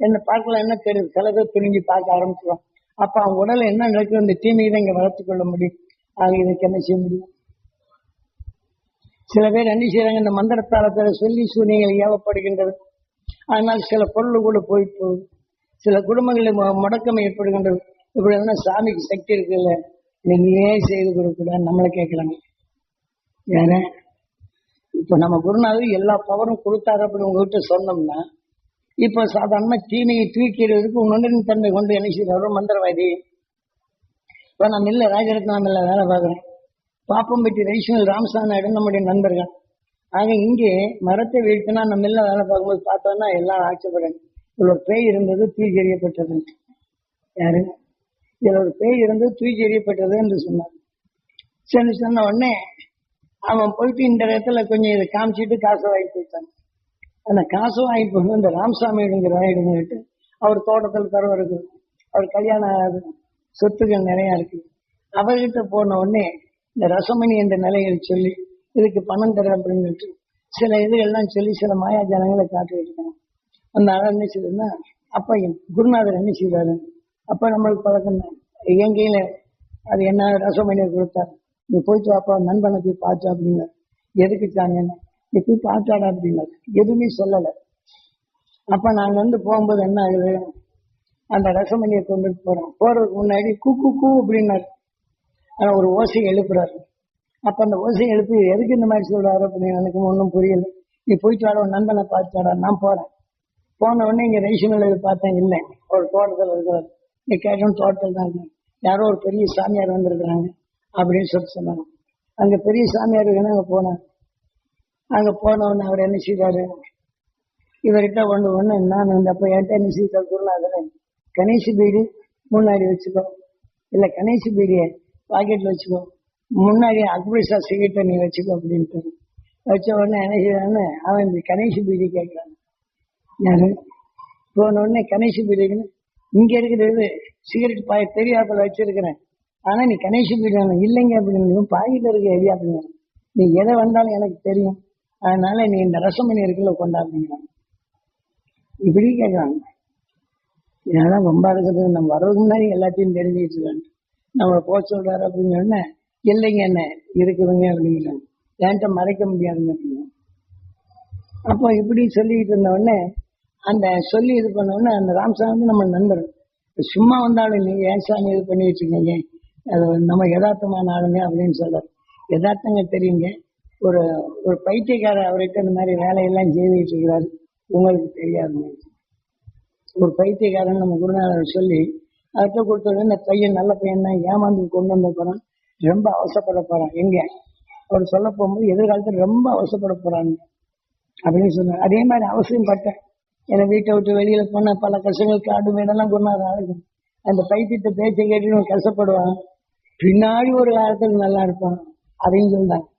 என்ன பார்க்கலாம் என்ன தெரியுது சில பேர் திரும்பி பார்க்க ஆரம்பிச்சிடும் அப்ப அவன் உடல் என்ன நடக்குது அந்த தீமையை தான் இங்க வளர்த்து கொள்ள முடியும்? ஆக இதுக்கு என்ன செய்ய முடியும்? சில பேர் என்ன செய்யறாங்க இந்த மந்திரத்தாளத்துல சொல்லி சூரியங்கள் ஏவப்படுகின்றது. அதனால் சில பொருள் கூட போய் போகுது. சில குடும்பங்களில் முடக்கம் ஏற்படுகின்றது. இப்படி என்ன சாமிக்கு சக்தி இருக்குல்ல நீங்க ஏன் செய்து கொடுக்கூடாது நம்மளை கேட்கறாங்க. வேற? இப்ப நம்ம குருநாதர் எல்லா பவரும் கொடுத்தாரு அப்படின்னு உங்ககிட்ட சொன்னோம்னா இப்ப சாதாரண தீமையை தூக்கிறதுக்கு உணர்வின் தன்மை கொண்டு என்ன செய்யறாரு மந்திரவாதி. இப்ப நான் மில்ல ராஜரத்னா மில்ல வேலை பார்க்குறேன். பாப்பம்பட்டி ரைஸ்வல் ராமசாமி நாயுடு நம்முடைய நண்பர்கள். ஆக இங்கே மரத்தை வீழ்த்தினா நம்ம மில்ல வேலை பார்க்கும்போது பார்த்தோம்னா எல்லாம் ஆட்சேபடன் இதுல ஒரு பேய் இருந்தது தூக்கி எறியப்பட்டது யாரு? இதுல ஒரு பேய் இருந்தது தூக்கி எறியப்பட்டது என்று சொன்னார். சரி சொன்ன உடனே அவன் போயிட்டு இந்த இடத்துல கொஞ்சம் இதை காமிச்சிட்டு காசை வாங்கி போயிட்டான் அந்த காசு வாங்கி போகணும் இந்த ராமசாமிங்கிற வாங்கிட்டு அவர் தோட்டத்தில் தரவு இருக்கு அவர் கல்யாணம் ஆகாது சொத்துக்கள் நிறைய இருக்கு. அவர்கிட்ட போன உடனே இந்த ரசமணி என்ற நிலைகளை சொல்லி இதுக்கு பணம் தர அப்படின்னு சொல்லிட்டு சில இதுகள்லாம் சொல்லி சில மாயாஜாலங்களை காட்டி இருக்காங்க. அந்த ஆள் என்ன செய்யுதுன்னா அப்ப குருநாதர் என்ன செய்வாரு அப்ப நம்மளுக்கு பழக்கம் தான். அது என்ன ரசமணியை கொடுத்தாரு? நீ போயிட்டு வாப்பா நண்பனை போய் பார்த்தா அப்படின்னு எதுக்கு சாமியான நீ போய் பார்த்தாடா அப்படின்னாரு எதுவுமே சொல்லலை. அப்ப நாங்க வந்து போகும்போது என்ன ஆகுது? அந்த ரசமணியை கொண்டுட்டு போறோம். போறதுக்கு முன்னாடி கூ கூ கூ அப்படின்னாரு. ஒரு ஓசை எழுப்புறாரு. அப்ப அந்த ஓசை எழுப்பி எதுக்கு இந்த மாதிரி சொல்றாரு? அப்படின்னு எனக்கு ஒன்றும் புரியல. நீ போயிட்டு வாட நந்தனை நண்பனை பார்த்தாடா நான் போறேன். போன உடனே இங்க ரேஷனில் பார்த்தேன் இல்லை. ஒரு தோட்டத்தில் இருக்கிறார் நீ கேட்டோம் தோட்டத்தில் தான் யாரோ ஒரு பெரிய சாமியார் வந்திருக்கிறாங்க அப்படின்னு சொல்லி சொன்னாங்க. அங்க பெரிய சாமியார் இருக்குன்னு அங்கே போனாங்க அங்க போன அவர் என்ன செய்தாரு இவர்கிட்ட ஒண்ணு ஒண்ணு நான் வந்து அப்ப என்கிட்ட என்ன செய்தார் குருநாதர் கணேஷ் பீடி முன்னாடி வச்சுக்கோ. இல்ல கணேஷ் பீடியை பாக்கெட்ல வச்சுக்கோ. முன்னாடி அக்பரிசா சிகிட்டை நீ வச்சுக்கோ அப்படின்ட்டு. வச்ச உடனே என்ன செய்யறான்னு அவன் இந்த கணேஷ் பீடி கேட்குறான். யாரு? போன உடனே கணேஷ் பீடிக்குன்னு இங்க இருக்கிறது சிகரெட் பாய் தெரியாத வச்சிருக்கிறேன். ஆனா நீ கணேஷ் பீடி இல்லைங்க அப்படின்னு பாக்கெட்ல இருக்க எரியா அப்படின்னு. நீ எதை வந்தாலும் எனக்கு தெரியும். அதனால நீ இந்த ரசமணி இருக்குல்ல கொண்டாடுறீங்க இப்படி கேட்கறாங்க இதெல்லாம் ரொம்ப இருக்கிறது நம்ம வர்றதுக்கு முன்னாடி எல்லாத்தையும் தெரிஞ்சுக்கிட்டு இருக்காங்க நம்மளை போக சொல்றாரு அப்படின்னு சொன்ன இல்லைங்க என்ன இருக்குதுங்க அப்படிங்கிறாங்க. என்கிட்ட மறைக்க முடியாதுங்க அப்படின்னு அப்போ இப்படி சொல்லிட்டு இருந்தவுடனே அந்த சொல்லி இது பண்ணவுடனே அந்த ராமசாமி நம்ம நண்பர். சும்மா வந்தாலும் நீங்க ஏன் சாமி இது பண்ணி வச்சுக்கோங்க அது நம்ம யதார்த்தமான ஆளுங்க அப்படின்னு சொல்றாரு. யதார்த்தங்க தெரியுங்க. ஒரு ஒரு பைத்தியக்காரர் அவர்கிட்ட இந்த மாதிரி வேலையெல்லாம் செய்துட்டு இருக்கிறாரு உங்களுக்கு தெரியாது ஒரு பைத்தியக்காரன் நம்ம குருநாதர் சொல்லி அவர்கிட்ட கொடுத்தது இந்த பையன் நல்ல பையன் தான் ஏமாந்து கொண்டு வந்த போறான் ரொம்ப அவசப்பட போறான். எங்க? அவர் சொல்ல போகும்போது எதிர்காலத்துல ரொம்ப அவசப்பட போறாங்க. அப்படின்னு சொன்னார். அதே மாதிரி அவசியம் பட்டேன் என்னை வீட்டை விட்டு வெளியில போன பல கஷ்டங்கள் காடு வீடெல்லாம் குருநாதர் ஆளுங்க அந்த பைத்தியத்தை பேச்சை கேட்டு கஷ்டப்படுவான். பின்னாடி ஒரு காலத்தில் நல்லா இருப்பான். அப்படின்னு சொல்றாங்க.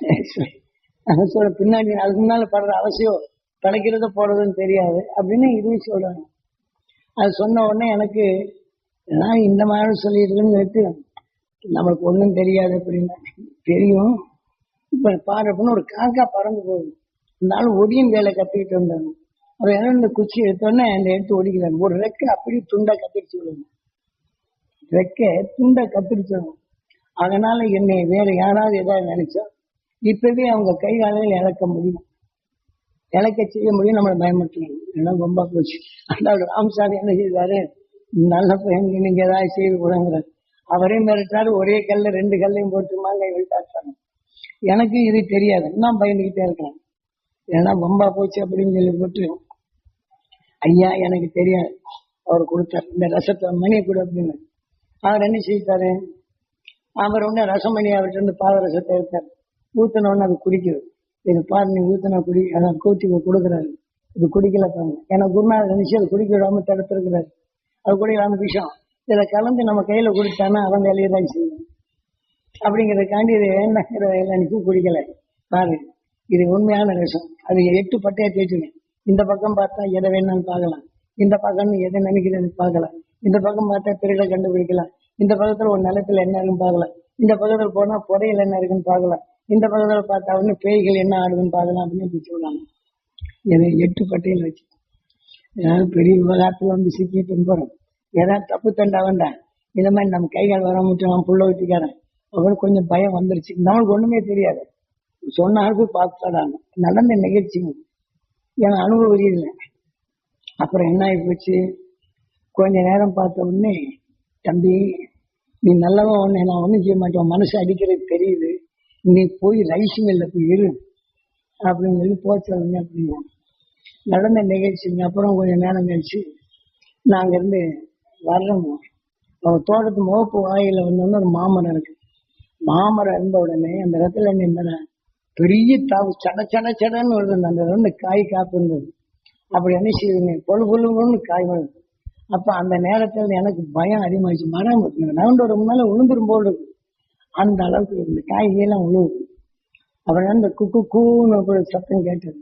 அது பின்னாடி அதுக்கு முன்னால படுற அவசியம் கிடைக்கிறத போறதுன்னு தெரியாது அப்படின்னு இதுவும் சொல்றாங்க. அது சொன்ன உடனே எனக்கு நான் இந்த மாதிரி சொல்லிடுறேன்னு சொல்லிட்டு நம்மளுக்கு ஒன்றும் தெரியாது அப்படின்னா தெரியும். இப்ப பாரு அப்படின்னு ஒரு காக்கா பறந்து போகுது. இருந்தாலும் ஒடியும் வேலை கத்திக்கிட்டு வந்தாங்க அவர் என்ன இந்த குச்சி எடுத்தோடனே அந்த எடுத்து ஒடிக்கிறாங்க. ஒரு ரெக்கை அப்படி துண்டா கத்திரிச்சு விடுங்க ரெக்கை துண்டா கத்திரிச்சு. அதனால என்னை வேற யாராவது ஏதாவது நினைச்சா இப்பவே அவங்க கை காலையில் இழக்க முடியும். இழக்க செய்ய முடியும் நம்மளை பயமுறுத்தணும். ஏன்னா ரொம்ப போச்சு. அந்த ராம்சாமி என்ன செய்தாரு? நல்ல பையன் நீங்க ஏதாவது செய்து கொடுங்கிற அவரே மிரட்டாரு ஒரே கல்ல ரெண்டு கல்லையும் போட்டுமாங்க விட்டாச்சாங்க எனக்கு இது தெரியாது. நான் பயந்துகிட்டே இருக்கிறேன். ஏன்னா பம்பா போச்சு அப்படின்னு சொல்லி போட்டு ஐயா எனக்கு தெரியாது. அவர் கொடுத்தார். இந்த ரசத்தை மணி கொடு அப்படின்னு. அவர் என்ன செய்தாரு? அவர் உடனே ரசமணி அவர்கிட்ட இருந்து பாதரசத்தை எடுத்தார். ஊத்தின அது குடிக்குது. இது பாரு நீ ஊத்தினா குடி அதான் கூத்தி கொடுக்குறாரு. இது குடிக்கல பாருங்க. ஏன்னா குருநாதர் நினைச்சு அது குடிக்க விடாம தடுத்திருக்கிறாரு. அது குடிக்கலாம விஷயம். இதை கலந்து நம்ம கையில குடிச்சானா அவன் வேலையை தான் செய்யும் அப்படிங்கிறதுக்காண்டி இது வேண்டாங்கிற வேலை நினைச்சு குடிக்கல? பாரு இது உண்மையான விஷயம் அது எட்டு பட்டையா தேய்ச்சுங்க இந்த பக்கம் பார்த்தா எதை வேணாலும் பார்க்கலாம். இந்த பக்கம் எதை நினைக்கிறேன்னு பார்க்கலாம். இந்த பக்கம் பார்த்தா திருட கண்டுபிடிக்கலாம். இந்த பக்கத்துல ஒரு நிலத்துல என்ன இருக்குன்னு பார்க்கலாம். இந்த பக்கத்துல போனா புடையில என்ன இருக்குன்னு பார்க்கலாம். இந்த பக்கத்தில் பார்த்தா உடனே பேய்கள் என்ன ஆடுதுன்னு பார்க்கலாம் அப்படின்னு இப்படி சொல்றாங்க. இதை எட்டு பட்டையில் வச்சு. ஏதாவது பெரிய விவகாரத்தில் வந்து சிக்கிட்டு போறோம். ஏதாவது தப்பு தண்டா வேண்டாம் இந்த மாதிரி நம்ம கைகள் வர முடியும் நான் புள்ள வெட்டிக்காரன். அப்புறம் கொஞ்சம் பயம் வந்துருச்சு. நம்மளுக்கு ஒன்றுமே தெரியாது. சொன்ன ஆளுக்கு நடந்த நிகழ்ச்சி என் அனுபவம் இல்லை அப்புறம் என்ன ஆகி போச்சு? கொஞ்ச நேரம் பார்த்த உடனே தம்பி நீ நல்லவன் ஒன்று நான் ஒன்றும் செய்ய மாட்டேன். மனசு அடிக்கிறது தெரியுது. நீ போய் ரைஸ் மில்ல போய் இரு. அப்படின்னு சொல்லி போச்சுங்க அப்படிங்க நடந்த நிகழ்ச்சிங்க அப்புறம் கொஞ்சம் நேரம் கழிச்சு நாங்க இருந்து வர்றோம். அவன் தோட்டத்து முகப்பு வாயில வந்தோன்னு ஒரு மாமரம் இருக்கு. மாமரம் இருந்த உடனே அந்த இடத்துல நின்ன பெரிய தாவு சட சட சடன்னு வருது. அந்த வந்து காய் காப்பு இருந்தது. அப்படி என்ன செய்யுங்க பொழு பொழுன்னு காய் வருது. அப்ப அந்த நேரத்துல எனக்கு பயம் அதிகமாச்சு மரம் நகண்டு ரொம்ப முன்னால விழுந்துரும் போல் இருக்கு. அந்த அளவுக்கு இந்த காய்கறியெல்லாம் உழுவுது அப்புறம் அந்த குக்கு கூன்னு சத்தம் கேட்டது.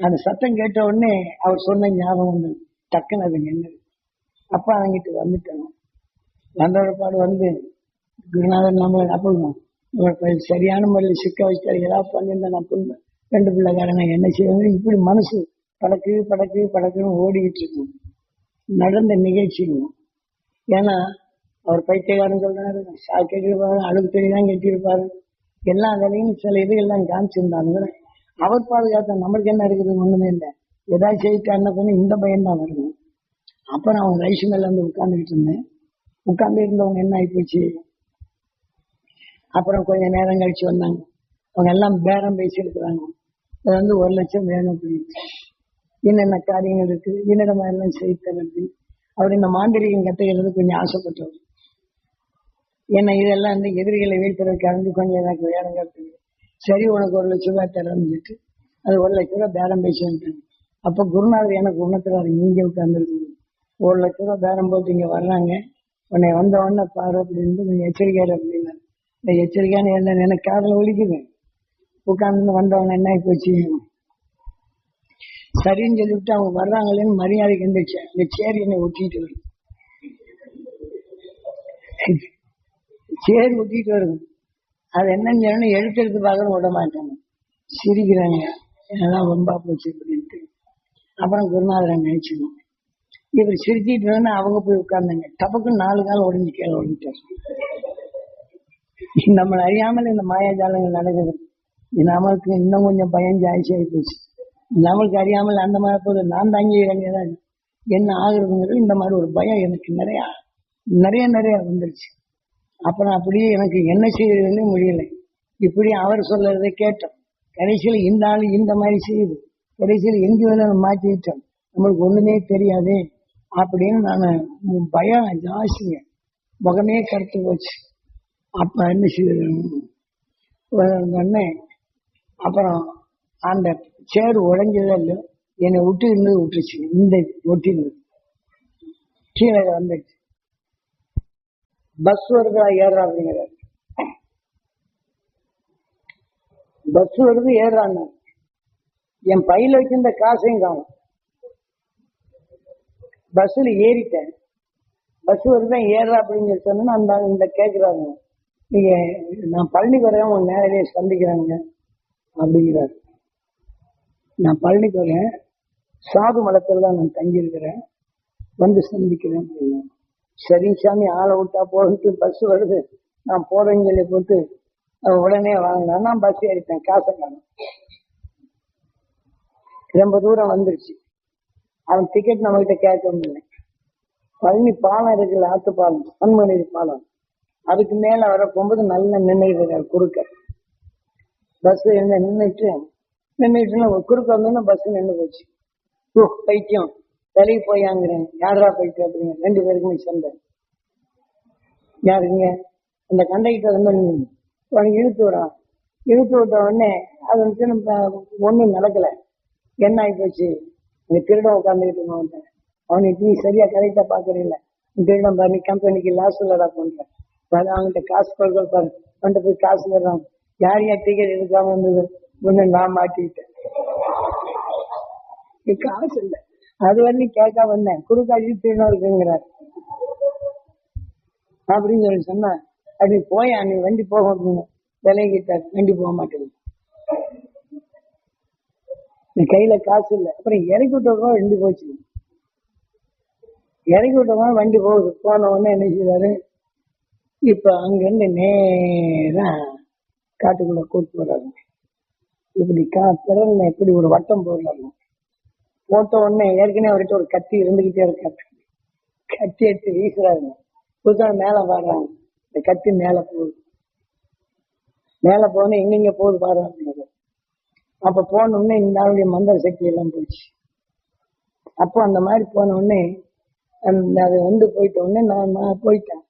அந்த சத்தம் கேட்ட உடனே அவர் சொன்ன ஞாபகம் வந்தது டக்குன்னு அது நின்னது. அப்பா அவங்கிட்ட வந்துட்டாங்க வந்தோட பாடு வந்து குருநாதன் நம்மளை அப்போ இவருக்கு சரியான முறையில் சிக்க வச்சாரு ஏதாவது பண்ணியிருந்தா நான் புண்ணு ரெண்டு பிள்ளைக்காரங்க என்ன செய்வாங்க? இப்படி மனசு படக்கு படக்கு படக்குன்னு ஓடிக்கிட்டு இருக்கும் நடந்த நிகழ்ச்சிங்க. ஏன்னா அவர் பைத்தியக்காரன் சொல்றாரு கேட்டிருப்பாரு அழுகு துணிதான் கட்டியிருப்பாரு. எல்லா வேலையும் சில இதுகள்லாம் காமிச்சிருந்தாங்க. அவர் பாதுகாத்த நம்மளுக்கு என்ன இருக்குது? ஒண்ணுமே இல்லை. ஏதாவது என்ன பண்ணி? இந்த பயம் தான் வரணும் அப்புறம் அவங்க ரைஸ் மேல வந்து உட்கார்ந்துகிட்டு இருந்தேன். உட்கார்ந்து இருந்தவங்க என்ன ஆயிப்போச்சு? அப்புறம் கொஞ்ச நேரம் கழிச்சு வந்தாங்க. அவங்க எல்லாம் பேரம் பேசியிருக்கிறாங்க அது வந்து ஒரு லட்சம் வேணும் அப்படின்னு. என்னென்ன காரியங்கள் இருக்கு? என்னிடம் எல்லாம் செய்தல் அப்படின்னு. அவர் இந்த மாந்திரிகம் கத்துக்கிறது கொஞ்சம் ஆசைப்பட்டவர். ஏன்னா இதெல்லாம் வந்து எதிரிகளை வீழ்த்துறதுக்கு வந்து கொஞ்சம் எனக்கு வேணுங்க சரி உனக்கு ஒரு லட்ச ரூபாய் தரேன்னு சொல்லிட்டு அது ஒரு லட்ச ரூபாய் பேரம் பேசி வந்துட்டாங்க அப்ப குருநாதர் எனக்கு உணர்த்துறாரு இங்கே உட்கார்ந்துருக்கு ஒரு லட்ச ரூபாய் பேரம் போட்டு இங்க வர்றாங்க. உன்னை வந்த உடனே பாரு அப்படின்னு நீங்க எச்சரிக்கையாரு அப்படின்னா இந்த எச்சரிக்கையான என்ன எனக்கு காதல ஒழிக்குது உட்கார்ந்து வந்தவங்க என்ன ஆகி போச்சு? சரின்னு சொல்லிவிட்டு அவங்க வர்றாங்களேன்னு மரியாதைக்கு இருந்துச்சு அந்த சேரி என்னை ஒட்டிட்டு வருது. சேரி ஒட்டிட்டு வருது அது என்னன்னு சொன்னா எடுத்து எடுத்து பார்க்கணும் விட மாட்டாங்க. சிரிக்கிறாங்க. என்னெல்லாம் ரொம்ப போச்சு அப்படின்ட்டு அப்புறம் குருநாதரன் நினைச்சுக்கணும் இவர் சிரிச்சிட்டு இருந்தா அவங்க போய் உட்கார்ந்தாங்க. டபக்கு நாலு கால் உடஞ்சி கீழே ஒழிஞ்சிட்டார் நம்மளை அறியாமல் இந்த மாயாஜாலங்கள் நடக்குது. இது நமக்கு இன்னும் கொஞ்சம் பயம் ஜாஸ்தி ஆகி போச்சு. நம்மளுக்கு அறியாமல் அந்த மாதிரி போது நான் தாங்கி இறங்கியதான் என்ன ஆகுறதுங்கிறது இந்த மாதிரி ஒரு பயம் எனக்கு நிறையா நிறைய நிறைய வந்துருச்சு. அப்புறம் அப்படியே எனக்கு என்ன செய்யறதுன்னு முடியல. இப்படி அவர் சொல்றதை கேட்டோம். கடைசியில் இந்த ஆள் இந்த மாதிரி செய்யுது கடைசியில் எங்கே வேணும் மாற்றி நம்மளுக்கு ஒண்ணுமே தெரியாதே அப்படின்னு நான் பயம் ஜாஸ்திங்க. முகமே கருத்து போச்சு. அப்ப என்ன செய்யுது அப்புறம் அந்த சேர் உடைஞ்சதோ இல்லையோ என்னை விட்டு இருந்தது விட்டுருச்சு. இந்த ஒட்டி இருந்தது கீழே வந்துடுச்சு பஸ் வருதா ஏறா அப்படிங்கிறார். பஸ் வருது ஏறுறாங்க. என் பையில வச்சிருந்த காசையும் காணும். பஸ்ல ஏறிட்டேன். பஸ் வருதான் ஏறுறா அப்படின்னு சொன்னா அந்த இந்த கேட்குறாங்க நீங்க நான் பழனிக்கு வரேன் உன் நேரடியாக சந்திக்கிறாங்க அப்படிங்கிறாரு. நான் பழனிக்கு வரேன். சாது மலத்தில் தான் நான் தங்கியிருக்கிறேன். வந்து சந்திக்கிறேன் அப்படின்னா சரி சாமி ஆளை விட்டா போட்டு பஸ் வருது. நான் போறேன்னு சொல்லி போட்டு உடனே வாங்கினா நான் பஸ் ஏறிட்டேன் காசை காணும் ரொம்ப தூரம் வந்துருச்சு. அவன் டிக்கெட் நம்ம கிட்ட கேட்க முடியல. பழனி பாலம் இருக்குல்ல ஆத்து பாலம் பன்மணி பாலம். அதுக்கு மேல வர போகும்போது நல்ல நின்றுட்டு குறுக்க. பஸ் என்ன நின்றுட்டு நின்றுட்டு குறுக்க வந்தோன்னா பஸ் நின்று போச்சு. ஓ பைத்தியம். விலைக்கு போயாங்கிறேன். யாரா போயிட்டு அப்படிங்க ரெண்டு பேருக்குமே சண்டை. யாருங்க? அந்த கண்டக்டர் வந்து அவனுக்கு இழுத்து விடான் இழுத்து விட்ட உடனே அது வந்து ஒன்றும் நடக்கல. என்ன ஆகி போச்சு இந்த திருடம் உட்காந்துக்கிட்டு இருந்தவன் அவனுக்கு நீ சரியா கரெக்டா பாக்குறீங்கள திருடம் பாரு நீ கம்பெனிக்கு லாஸ் இல்லடா பண்ற. அவன்கிட்ட காசு கொடுக்க பாரு. அவன்கிட்ட போய் காசு விடுறான் யார் யார் டிக்கெட் எடுக்காம இருந்தது? ஒண்ணு நான் மாட்டிக்கிட்டேன். காசு இல்லை. அது வந்து கேட்க வந்தேன். குறுக்காட்சி திருடம் இருக்குங்கிறார். அப்படின்னு சொல்லி சொன்னா அப்படி போய் அன்னைக்கு வண்டி போக அப்படின்னு விலைகிட்ட வண்டி போக மாட்டேங்குது. கையில காசு இல்லை. அப்புறம் இறக்கி விட்டோம் வண்டி போச்சு. இறக்கி விட்டவங்க வண்டி போகுது. போன உடனே என்ன செய்வாரு இப்ப அங்கிருந்து நேரம் காட்டுக்குள்ள கூட்டு வர்றாரு இப்படி கா திறன்ல எப்படி ஒரு வட்டம் போடுறாரு. போட்ட உடனே ஏற்கனவே அவர்கிட்ட ஒரு கத்தி இருந்துகிட்டே இருக்காரு கத்தி எடுத்து வீசுறாருங்க. புதுசாக மேல பாடுறாங்க. இந்த கத்தி மேல போகுது. மேல போன எங்கெங்க போகுது பாடுறாங்க அப்ப போன உடனே இந்த ஆளுடைய மந்திர சக்தி எல்லாம் போயிடுச்சு. அப்போ அந்த மாதிரி போன உடனே அந்த அது வந்து போயிட்ட உடனே நான் நான் போயிட்டேன்.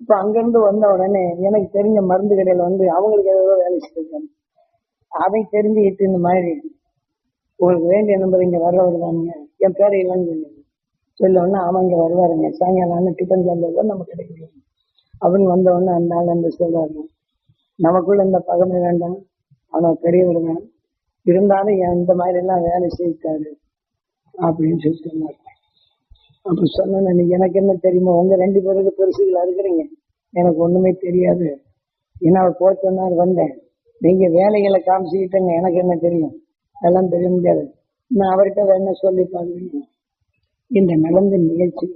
இப்ப அங்கிருந்து வந்த உடனே எனக்கு தெரிஞ்ச மருந்து கடையில வந்து அவங்களுக்கு ஏதோ வேலை செஞ்சாங்க அதை தெரிஞ்சுக்கிட்டு இந்த மாதிரி உங்களுக்கு வேண்டிய நம்பர் இங்க வர்றவர் தானுங்க என் பேர் இல்லைன்னு சொல்லவுடனே சொல்ல உடனே அவன் இங்க வருவாருங்க. சாயங்காலம் டிஃபன் சாப்பிடுறது நம்ம கிடைக்கல. அப்படின்னு வந்தவொடனே அந்த ஆள் வந்து சொல்றாரு நமக்குள்ள இந்த பகமை வேண்டாம். அவனை பெரியவர் தான் இருந்தாலும் இந்த மாதிரி எல்லாம் வேலை செய்தாரு அப்படின்னு சொல்லி சொன்னார். அப்ப சொன்னேன் எனக்கு என்ன தெரியுமா? உங்க ரெண்டு பேருக்கு பெருசுகளா இருக்கிறீங்க. எனக்கு ஒண்ணுமே தெரியாது. ஏன்னா அவர் வந்தேன். நீங்க வேலைகளை காமிச்சுக்கிட்டங்க. எனக்கு என்ன தெரியும்? அதெல்லாம் தெரிய முடியாது. நான் அவர்கிட்ட என்ன சொல்லி பார்க்கணும் இந்த நடந்த நிகழ்ச்சி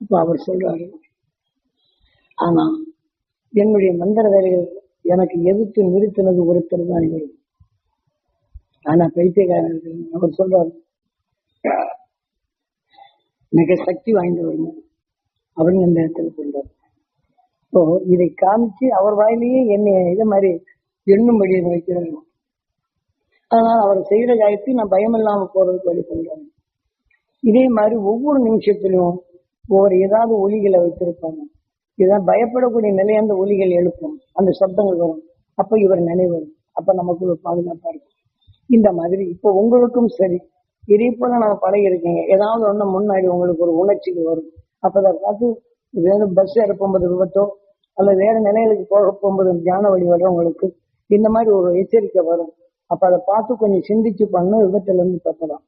இப்போ அவர் சொல்றாரு ஆனா என்னுடைய மந்திர வேலைகள் எனக்கு எதிர்த்து நிறுத்தினது ஒருத்தர் தான் இவர். ஆனா பைத்தியக்காரர்கள் அவர் சொல்றாரு மிக சக்தி வாய்ந்தவருங்க அப்படின்னு அந்த இடத்துல சொல்றாரு. இப்போ இதை காமிச்சு அவர் வாயிலேயே என்னை இதை மாதிரி எண்ணும்படி வைக்கிறாங்க அதனால் அவர் செய்கிற காயத்தை நான் பயம் இல்லாமல் போறதுக்கு வழி பண்ணுறாங்க இதே மாதிரி ஒவ்வொரு நிமிஷத்திலும் ஒவ்வொரு ஏதாவது ஒலிகளை வைத்திருப்பாங்க. இதான் பயப்படக்கூடிய நிலை அந்த ஒலிகள் எழுப்பும். அந்த சப்தங்கள் வரும். அப்ப இவர் நினைவு அப்போ அப்ப நமக்கு ஒரு பாதுகாப்பா இருக்கும். இந்த மாதிரி இப்போ உங்களுக்கும் சரி. இதே போல நான் பழகிருக்கேங்க ஏதாவது ஒன்று முன்னாடி உங்களுக்கு ஒரு உணர்ச்சிக்கு வரும். அப்போ அதை பார்த்து வேணும் பஸ் ஏற போகும்போது விபத்தோ அல்ல வேற நிலைகளுக்கு போக போகும்போது தியான வழி வரும் உங்களுக்கு இந்த மாதிரி ஒரு எச்சரிக்கை வரும். அப்ப அதை பார்த்து கொஞ்சம் சிந்திச்சு பண்ண விபத்துல இருந்து தப்பலாம்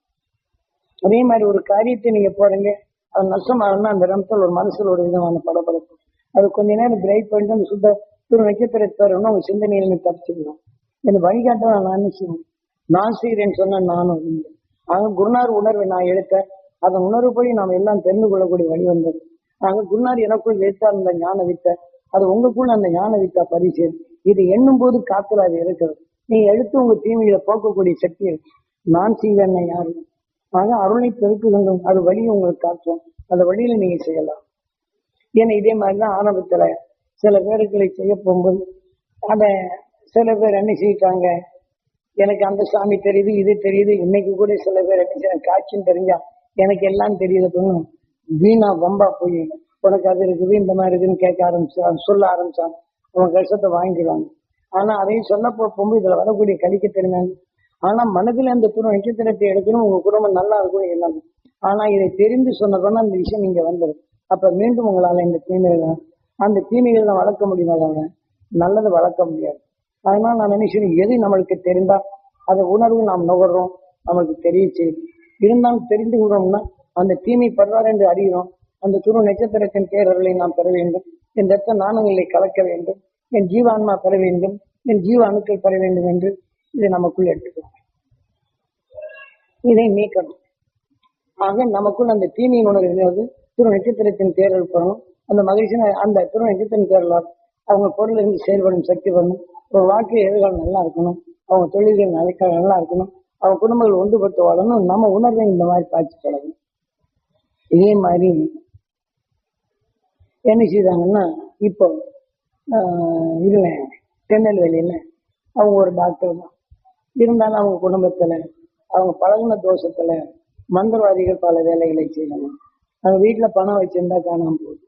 அதே மாதிரி ஒரு காரியத்தை நீங்க போறீங்க அது நஷ்டமாகணும்னா அந்த இடத்துல ஒரு மனசுல ஒரு விதமான படபடப்பு. அது கொஞ்ச நேரம் பிரேக் பண்ணிட்டு அந்த சுத்த திரு நட்சத்திரத்தை தரணும் உங்க சிந்தனையில நீங்க தப்பிச்சுக்கலாம் இந்த வழிகாட்ட நான் செய்யணும் நான் செய்கிறேன்னு சொன்னா நானும் இல்லை ஆக குருநார் உணர்வை நான் எடுத்தேன் அதன் உணர்வு போய் நாம் எல்லாம் தெரிந்து கொள்ளக்கூடிய வழி வந்தது. ஆக குருநார் எனக்குள் வைத்தார் அந்த ஞான வித்த அது உங்களுக்குள்ள அந்த ஞான வித்தா பரிசு. இது எண்ணும் போது காத்துல அது இருக்கிறது நீ எடுத்து உங்க தீமையில போக்கக்கூடிய சக்தி நான் செய்வேன் யாரு? ஆக அருளை பெருக்குகின்றோம் அது வழி உங்களுக்கு காட்டும் அந்த வழியில நீங்க செய்யலாம். ஏன்னா இதே மாதிரிதான் ஆரம்பத்துல சில பேருக்களை செய்ய போகும்போது அத சில பேர் என்ன செய்யிட்டாங்க? எனக்கு அந்த சாமி தெரியுது இது தெரியுது. இன்னைக்கு கூட சில பேர் என்ன செய்ய காட்சின்னு தெரிஞ்சா எனக்கு எல்லாம் தெரியுது அப்படின்னு வீணா வம்பா போய் உனக்கு அது இருக்குது இந்த மாதிரி இருக்குன்னு கேட்க ஆரம்பிச்சான் சொல்ல ஆரம்பிச்சான். அவன் கஷ்டத்தை வாங்கிடுவாங்க ஆனா அதையும் சொல்ல போகும்போது இதுல வரக்கூடிய கழிக்க தெரிஞ்சாங்க ஆனா மனதில் அந்த குடும்பம் நட்சத்திரத்தை எடுக்கணும் உங்க குடும்பம் நல்லா இருக்கும் எல்லாம் ஆனா இதை தெரிந்து சொன்னதுன்னா அந்த விஷயம் இங்க வந்துடும் அப்ப மீண்டும் உங்களால இந்த தீமைகள் அந்த தீமைகள் நான் வளர்க்க முடியாதவங்க நல்லது வளர்க்க முடியாது. அதனால நான் நினைக்கிறேன் எது நம்மளுக்கு தெரிந்தா அதை உணர்வு நாம் நுகர்றோம் நம்மளுக்கு தெரியுச்சு இருந்தாலும் தெரிந்து கொள்றோம்னா அந்த தீமை படுறார் என்று அறிகிறோம். அந்த துரு நட்சத்திரத்தின் பேரர்களை நாம் பெற வேண்டும். இந்த நாணங்களை கலக்க வேண்டும். என் ஜீவான்மா பெற வேண்டும் என் ஜீவ அணுக்கள் பெற வேண்டும் என்று இதை நமக்குள் எடுத்துக்கிறோம் இதை நீக்கணும். ஆக நமக்குள் அந்த தீமையின் உணர்வு இருக்கிறது திரு நட்சத்திரத்தின் தேர்தல் பெறணும். அந்த மகிழ்ச்சி அந்த திரு நட்சத்திரத்தின் தேர்தலால் அவங்க பொருள் இருந்து செயல்படும் சக்தி வரணும் ஒரு வாழ்க்கை எதிர்காலம் நல்லா இருக்கணும். அவங்க தொழில்கள் நல்ல நல்லா இருக்கணும். அவங்க குடும்பங்கள் ஒன்றுபட்டு வாழணும். நம்ம உணர்வை இந்த மாதிரி பாய்ச்சி சொல்லணும் இதே மாதிரி என்ன செய்தாங்கன்னா இப்போ இதுல திருநெல்வேலியில் அவங்க ஒரு டாக்டர் தான். இருந்தாலும் அவங்க குடும்பத்தில் அவங்க பழகுன தோஷத்தில் மந்திரவாதிகள் பல வேலைகளை செய்யணும் அவங்க வீட்டில் பணம் வச்சிருந்தா காணாமல் போகுது.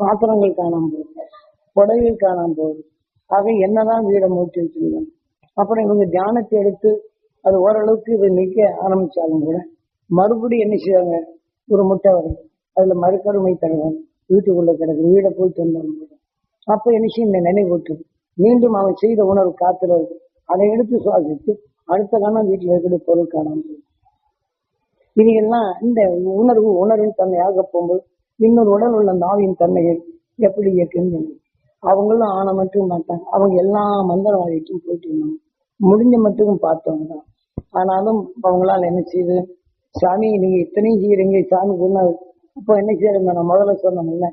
பாத்திரங்கள் காணாமல் போகுது. புடவைகள் காணாமல் போகுது. ஆக என்னதான் வீடை மூச்சு வச்சிருந்தாங்க அப்புறம் இவங்க தியானத்தை எடுத்து அது ஓரளவுக்கு இது நிற்க ஆரம்பித்தாலும் கூட மறுபடியும் என்ன செய்வாங்க? ஒரு முட்டை வரும். அதில் மறுக்கருமை தருவாங்க. வீட்டுக்குள்ளே கிடக்கு. வீடை போயிட்டு வந்தாங்க கூட அப்ப என்ன இந்த நினைவு மீண்டும் அவன் செய்த உணர்வு காத்துல இருக்கு அதை எடுத்து சுவாசித்து அடுத்த கணம் வீட்டில் இருக்கிற பொருள் காணாம இது எல்லாம் இந்த உணர்வு உணர்வின் தன்மையாக போகும்போது இன்னொரு உடல் உள்ள நாவின் தன்மைகள் எப்படி இயக்குன்னு அவங்களும் ஆன மட்டும் மாட்டாங்க அவங்க எல்லா மந்திரவாதிக்கும் போயிட்டு இருந்தாங்க. முடிஞ்ச மட்டும் பார்த்தவங்க தான். ஆனாலும் அவங்களால என்ன செய்யுது சாமி நீங்க இத்தனையும் செய்யறீங்க. சாமி சொன்னது அப்போ என்ன செய்யறீங்க நான் முதல்ல சொன்னோம்ல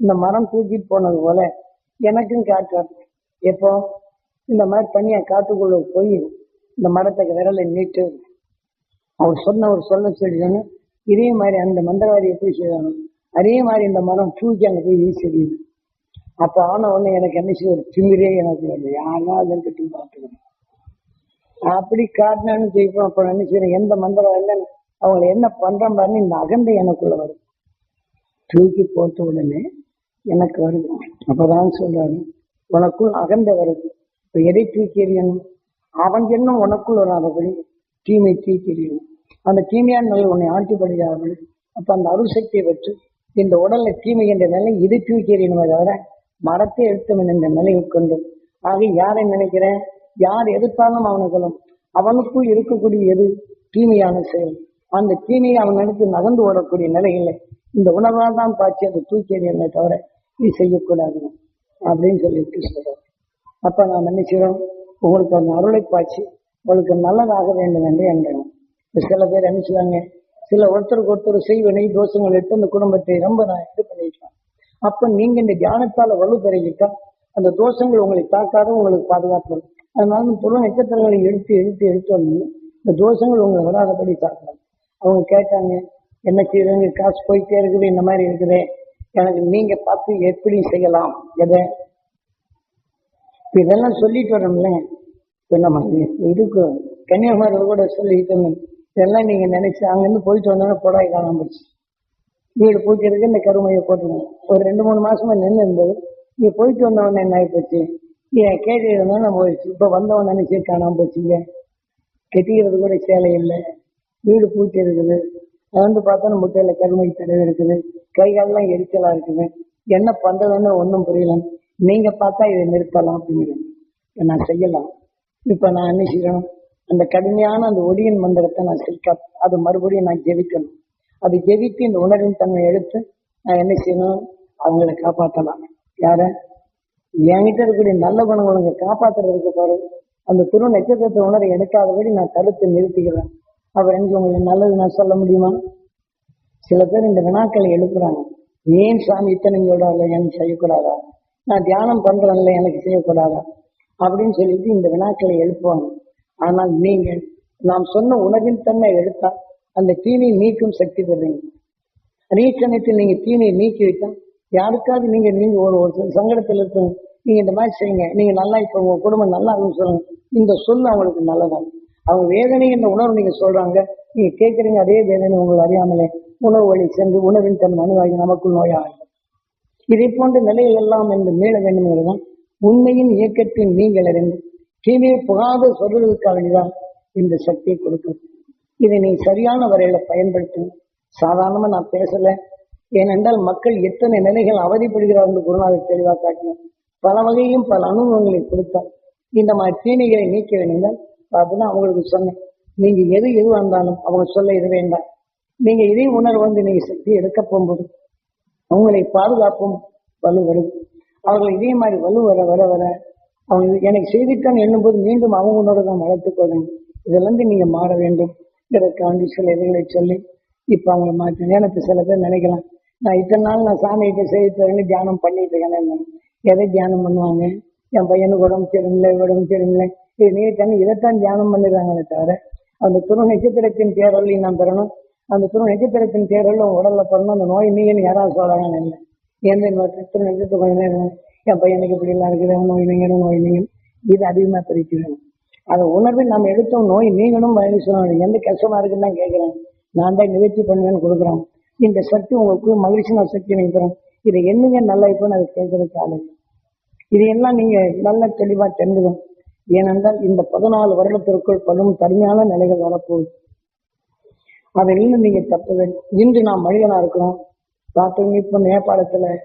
இந்த மரம் தூக்கிட்டு போனது போல எனக்கும் காற்றாரு எப்போ? இந்த மாதிரி தனியா காட்டுக்குள்ள போய் இந்த மரத்துக்கு விரலை நீட்டு. அவர் சொன்ன ஒரு சொல்ல சொல்லி இதே மாதிரி அந்த மந்திரவாதி எப்படி செய்தானோ அதே மாதிரி இந்த மரம் தூக்கி அங்க போய் வீசிடுது. அப்ப ஆன உடனே எனக்கு என்ன செய்ய ஒரு திமிரே எனக்கு வந்து யாரா அதன் பார்த்துக்கணும் அப்படி காட்டினான்னு செய்வோம் அப்போ என்ன செய்யணும்? எந்த மந்திரம் அவங்களை என்ன பண்றேன் பாருன்னு இந்த அகந்தை எனக்குள்ள வரும். தூக்கி போட்ட உடனே எனக்கு வருது. அப்பதான் சொல்றாரு உனக்குள் அகண்ட வருது. இப்ப எதை தூக்கி எறியணும் அவன் எண்ணம் உனக்குள் வராதபடி தீமை தூக்கி எறியணும் அந்த தீமையான நிலை உன்னை ஆட்சிப்படுகிறார்கள் அப்ப அந்த அருள் சக்தியை பெற்று இந்த உடல்ல தீமை என்ற நிலை இது தூக்கி எறியணுமே தவிர மரத்தை எடுத்தவன் என்ற நிலையை கொண்டு ஆக யாரை நினைக்கிறேன்? யார் எதிர்த்தாலும் அவனுக்கு அவனுக்குள் இருக்கக்கூடிய எது? தீமையான செயல். அந்த தீமையை அவன் எடுத்து நகர்ந்து ஓடக்கூடிய இல்லை. இந்த உணர்வால் தான் பாய்ச்சி அதை தூக்கி எறியணுமே தவிர இது செய்யக்கூடாது அப்படின்னு சொல்லிட்டு சொல்றோம் அப்ப நாம் என்ன செய்யறோம் உங்களுக்கு அந்த அருளை பாய்ச்சி உங்களுக்கு நல்லதாக வேண்டும் என்று எண்ணணும் சில பேர் என்ன செய்வாங்க? சில ஒருத்தருக்கு ஒருத்தர் செய்வனை தோஷங்கள் எடுத்து அந்த குடும்பத்தை ரொம்ப நான் இது பண்ணிட்டேன் அப்ப நீங்க இந்த தியானத்தால வலு பெருகிட்டா அந்த தோஷங்கள் உங்களை தாக்காத உங்களுக்கு பாதுகாப்பு வரும். அதனால இந்த புற நட்சத்திரங்களை எடுத்து எடுத்து எடுத்து வந்து இந்த தோஷங்கள் உங்களை வராதபடி தாக்கலாம் அவங்க கேட்டாங்க என்ன செய்யறீங்க காசு போயிட்டே இருக்குது இந்த மாதிரி இருக்குது. எனக்கு நீங்க பார்த்து எப்படி செய்யலாம். எதை? இதெல்லாம் சொல்லிட்டு வரோம்ல. இப்போ நம்ம இதுக்கு கன்னியாகுமரியில் கூட சொல்லிட்டு இதெல்லாம் நீங்க நினைச்சு அங்கேருந்து போயிட்டு வந்தோடனே புடவை காணாம போச்சு வீடு பூக்கிறதுக்கு இந்த கருமையை போட்டுருங்க ஒரு ரெண்டு மூணு மாசமா நின்று இருந்தது. நீ போயிட்டு வந்தவொடனே என்ன ஆகி போச்சு ஏன் கேட்டு இருந்தா நம்ம போயிடுச்சு. இப்போ வந்தவன் நினைச்சு காணாம போச்சுங்க. கெட்டிக்கிறது கூட சேலை இல்லை. வீடு பூச்சி இருக்குது அது வந்து பார்த்தா முட்டையில கருமை தடவை இருக்குது. கை எரிச்சலா இருக்குது. என்ன பண்றதுன்னு ஒன்றும் புரியல. நீங்க பார்த்தா இதை நிறுத்தலாம் அப்படிங்கிறது நான் செய்யலாம். இப்ப நான் என்ன செய்யணும்? அந்த கடுமையான அந்த ஒடியின் மந்திரத்தை நான் சிக்க அது மறுபடியும் நான் ஜெபிக்கணும். அது ஜெபித்து இந்த உணர்வின் தன்மை எடுத்து நான் என்ன செய்யணும்? அவங்கள காப்பாற்றலாம் யார? என்கிட்ட இருக்கக்கூடிய நல்ல குணங்களை காப்பாத்துறதுக்கு பாரு. அந்த திரு நட்சத்திரத்தை உணர எடுக்காதபடி நான் தடுத்து நிறுத்திக்கிறேன். அவர் எனக்கு உங்களுக்கு நல்லது நான் சொல்ல முடியுமா? சில பேர் இந்த வினாக்களை எழுப்புறாங்க. ஏன் சாமி இத்தனை சொல்றாங்க எனக்கு செய்யக்கூடாதா? நான் தியானம் பண்றேன்ல எனக்கு செய்யக்கூடாதா? அப்படின்னு சொல்லிட்டு இந்த வினாக்களை எழுப்புவாங்க. ஆனால் நீங்கள் நாம் சொன்ன உணவின் தன்மை எடுத்தா அந்த தீமை நீக்கும் சக்தி பெறுறீங்க அதே சமயத்தில் நீங்க தீமையை நீக்கி விட்டா யாருக்காவது நீங்க நீங்க ஒரு ஒரு சங்கடத்தில் இருக்கணும் நீங்க இந்த மாதிரி செய்யுங்க. நீங்க நல்லா இப்ப உங்க குடும்பம் நல்லா இருக்குன்னு சொல்லுங்க. இந்த சொல் அவங்களுக்கு நல்லதா? அவங்க வேதனை என்ற உணர்வு நீங்க சொல்றாங்க. நீங்க கேட்கறீங்க அதே வேதனை உங்களை அறியாமலே. உணவு வழி சென்று உணவின் தன் மனுவாகி நமக்குள் நோயாகும் இதை போன்ற நிலையில் எல்லாம் என்று மீள வேண்டும் என்றுதான் உண்மையின் இயக்கத்தின் நீங்கள் அறிந்து தீமையை புகாத சொல்றதுக்காக இந்த சக்தியை கொடுக்கிறது இதை நீ சரியான வரையில பயன்படுத்தணும் சாதாரணமா நான் பேசல. ஏனென்றால் மக்கள் எத்தனை நிலைகள் அவதிப்படுகிறார் என்று குருநாதர் தெளிவாக காட்டினார். பல வகையும் பல அனுபவங்களை கொடுத்தார். இந்த மாதிரி தீமைகளை நீக்க வேண்டினால் அப்படின்னா அவங்களுக்கு சொன்னேன். நீங்க எது எது வந்தாலும் அவங்க சொல்ல இது வேண்டாம். நீங்க இதே உணர்வு வந்து நீங்க சக்தி எடுக்க போகும்போது அவங்களை பாதுகாப்பும் வலுவருது அவர்கள் இதே மாதிரி வலு வர வர வர அவங்க எனக்கு செய்தித்தான் எண்ணும்போது மீண்டும் அவங்க உணர்வு தான் வளர்த்துக் கொள்ளுங்க இதிலிருந்து நீங்க மாற வேண்டும். இதற்காண்டி சில இதுகளை சொல்லி இப்ப அவங்களை மாற்ற எனக்கு சில பேர் நினைக்கலாம். நான் இத்தனை நாள் நான் சாமி கிட்ட செய்து தியானம் பண்ணிட்டு இருக்கேன். எதை தியானம் பண்ணுவாங்க? என் பையனுக்கு உடம்பு சரியில்லை உடம்பு சரியில்லை. இது நீ தண்ணி இதைத்தான் தியானம் பண்ணிடுறாங்களே தவிர அந்த துரு நட்சத்திரத்தின் தேரல் நான் பெறணும். அந்த துரு நட்சத்திரத்தின் தேரல் உன் உடல்ல பெறணும் அந்த நோய் நீங்கன்னு யாராவது சொல்றாங்கன்னு என்ன? ஏன் துணை நட்சத்திரம் கொஞ்ச நேரம் என் பையனுக்கு இப்படி எல்லாம் இருக்குது. நோய் நீங்கணும் நோய் நீங்கணும் இது அதிகமா பிரிக்கணும். அதை உணர்வை நம்ம எடுத்தோம் நோய் நீங்களும் பயணி சொல்லணும் எந்த கஷ்டமா இருக்குன்னு தான் கேட்கிறேன் நான் தான் நிகழ்ச்சி பண்ணுவேன்னு கொடுக்குறேன். இந்த சக்தி உங்களுக்கு மகிழ்ச்சி நான் சக்தி நினைக்கிறேன் இதை என்னங்க நல்லா இப்போ அதை கேட்கறதுக்கு ஆளு இது எல்லாம் நீங்க நல்ல தெளிவா தெரிஞ்சுக்கணும். ஏனென்றால் இந்த பதினாலு வருடத்திற்குள் படும் கடுமையான நிலைகள் வரப்போகுது. அதிலிருந்து நீங்க தப்ப வேண்டும் இன்று நாம் மனிதனா இருக்கிறோம். பார்த்தவங்க இப்ப நேபாளத்துல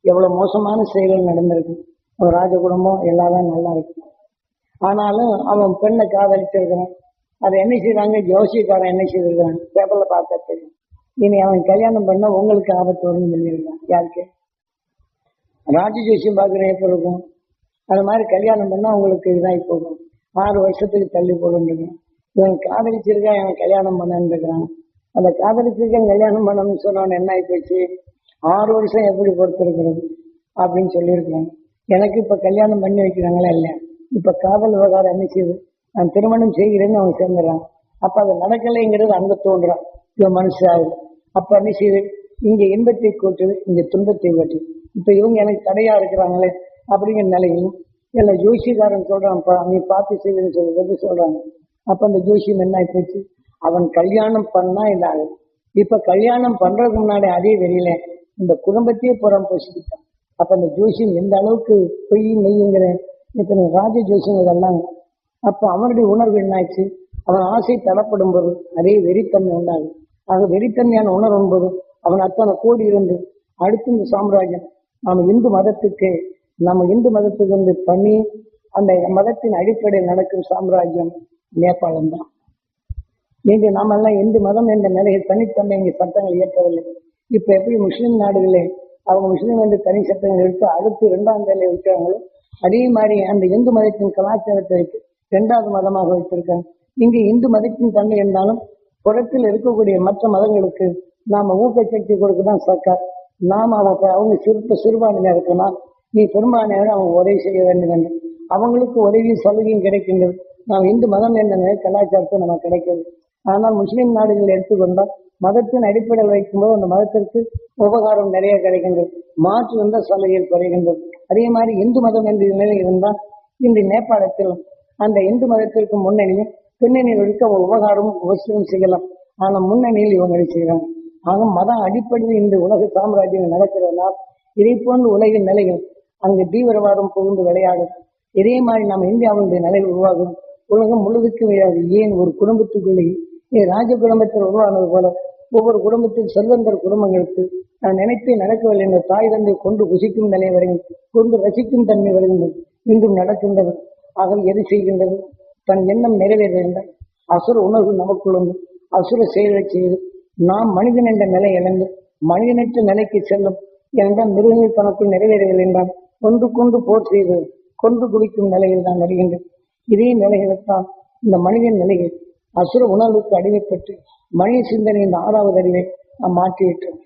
எவ்வளவு மோசமான செயல்கள் நடந்திருக்கு. ஒரு ராஜ குடும்பம் எல்லாரும் நல்லா இருக்கு. ஆனாலும் அவன் பெண்ணை காதலிச்சிருக்கிறான். அதை என்ன செய்யறாங்க ஜோசியக்காரன் என்ன செய்திருக்கிறான்? பேப்பர்ல பார்த்தா தெரியும். இனி அவன் கல்யாணம் பண்ண உங்களுக்கு ஆபத்து வரும்னு சொல்லியிருக்கான். யாருக்கு? ராஜ ஜோசியம் பார்க்குற எப்படி இருக்கும். அது மாதிரி கல்யாணம் பண்ணால் உங்களுக்கு இதாகி போகும். ஆறு வருஷத்துக்கு தள்ளி போடுன்னு இவன் காதலிச்சிருக்கா இவன் கல்யாணம் பண்ணன்னு அந்த காதலிச்சிருக்கேன் கல்யாணம் பண்ணணும்னு சொன்னவன் என்ன ஆகி போச்சு? ஆறு வருஷம் எப்படி பொறுத்திருக்கிறது? அப்படின்னு சொல்லியிருக்காங்க எனக்கு இப்ப கல்யாணம் பண்ணி வைக்கிறாங்களா இல்லையா இப்ப காதல் விவகாரம் என்ன செய்யுது நான் திருமணம் செய்கிறேன்னு அவங்க சேர்ந்துடுறாங்க அப்ப அது நடக்கலைங்கிறது அங்க தோன்றான். இவன் மனுஷாகுது அப்ப என்ன செய்யுது இங்க இன்பத்தை கூட்டுது இங்க துன்பத்தை கூட்டுது. இப்ப இவங்க எனக்கு தடையா இருக்கிறாங்களே அப்படிங்கிற நிலையில் இல்ல ஜோஷிகாரன் சொல்றான்ப்பா நீ பார்த்து செய்யுன்னு சொல்லி சொல்கிறாங்க அப்போ அப்ப அந்த ஜோஷியம் என்ன ஆகிப்போச்சு போச்சு? அவன் கல்யாணம் பண்ணா இந்த இப்போ கல்யாணம் பண்ணுறதுக்கு முன்னாடி அதே வெளியில இந்த குடும்பத்தையே புறம் போசிக்கிட்டான் அப்போ அந்த ஜோஷியம் எந்த அளவுக்கு பொய் மெய்யுங்கிற இத்தனை ராஜ ஜோசியம் அப்போ அப்ப அவனுடைய உணர்வு என்னாச்சு அவன் ஆசை தடப்படும் போது அதே வெறித்தன்மை உண்டாகும் ஆக வெறித்தன்மையான உணர்வும் போது அவன் அத்தனை கோடி இருந்து அடுத்து இந்த சாம்ராஜ்யம் அவன் இந்து மதத்துக்கு நம்ம இந்து மதத்துக்கு வந்து பண்ணி அந்த மதத்தின் அடிப்படையில் நடக்கும் சாம்ராஜ்யம் நேபாளம் தான். நீங்க நாமெல்லாம் இந்து மதம் என்ற நிலையில் தனித்தன்மை இங்கே சட்டங்கள் இயற்றவில்லை. இப்ப எப்படி முஸ்லிம் நாடுகளே அவங்க முஸ்லீம் என்று தனி சட்டங்கள் எடுத்து அடுத்து இரண்டாம் நிலையை வைக்கிறாங்களோ அதே மாதிரி அந்த இந்து மதத்தின் கலாச்சாரத்தை வைத்து இரண்டாவது மதமாக வைத்திருக்காங்க. இங்கு இந்து மதத்தின் தன்மை இருந்தாலும் புறத்தில் இருக்கக்கூடிய மற்ற மதங்களுக்கு நாம ஊக்கச்சக்தி கொடுக்க தான் சர்க்கார். நாம் அவங்க அவங்க சிறுப்ப சிறுபான்மையா இருக்கலாம் நீ பெரும்பான்மையாக அவங்க உதவி செய்ய வேண்டும் என்று. அவங்களுக்கு உதவியும் சலுகையும் கிடைக்கின்றது. நாம் இந்து மதம் என்ற நிலை கலாச்சாரத்தை நமக்கு கிடைக்கிறது. ஆனால் முஸ்லீம் நாடுகள் எடுத்துக்கொண்டால் மதத்தின் அடிப்படையில் வைக்கும்போது அந்த மதத்திற்கு உபகாரம் நிறைய கிடைக்கின்றது. மாற்று வந்த சலுகைகள் குறைகின்றது. அதே மாதிரி இந்து மதம் என்ற நிலை இருந்தால் இன்று நேபாளத்தில் அந்த இந்து மதத்திற்கு முன்னணியும் பின்னணியில் இருக்க உபகாரமும் உபசரம் செய்யலாம். ஆனால் முன்னணியில் இவங்க செய்கிறாங்க ஆக மதம் அடிப்படையில் இந்த உலக சாம்ராஜ்யம் நடக்கிறதுனால் இதை போன்ற உலகின் நிலைகள் அங்கு தீவிரவாதம் புகுந்து விளையாடும். இதே மாதிரி நம்ம இந்தியாவுடைய நிலை உருவாகும். உலகம் முழுவதுக்கும் ஏன் ஒரு குடும்பத்துக்குள்ளேயே ராஜ குடும்பத்தில் உருவானது போல ஒவ்வொரு குடும்பத்தில் செல்வந்தர் குடும்பங்களுக்கு நான் நினைத்து நடக்கவில்லை என்ற தாய் தந்தை கொண்டு குசிக்கும் நிலை வருகின்றது கொண்டு ரசிக்கும் தன்மை வருகின்றது இன்றும் நடக்கின்றது. ஆக எது செய்கின்றது? தன் எண்ணம் நிறைவேற வேண்டும் அசுர உணர்வு நமக்குள் அசுர செயலை செய்து நாம் மனிதன் என்ற நிலை இழந்து மனிதனற்ற நிலைக்கு செல்லும். என்றால் மிருகங்கள் தனக்குள் நிறைவேறவில்லை என்றால் கொண்டு கொண்டு போர் செய்து கொண்டு குளிக்கும் நிலையில் தான் வருகின்றேன் இதே நிலைகளைத்தான் இந்த மனிதன் நிலையில் அசுர உணர்வுக்கு அடிமைப்பட்டு மனித சிந்தனை இந்த ஆறாவது அறிவை நாம் மாற்றிவிட்டோம்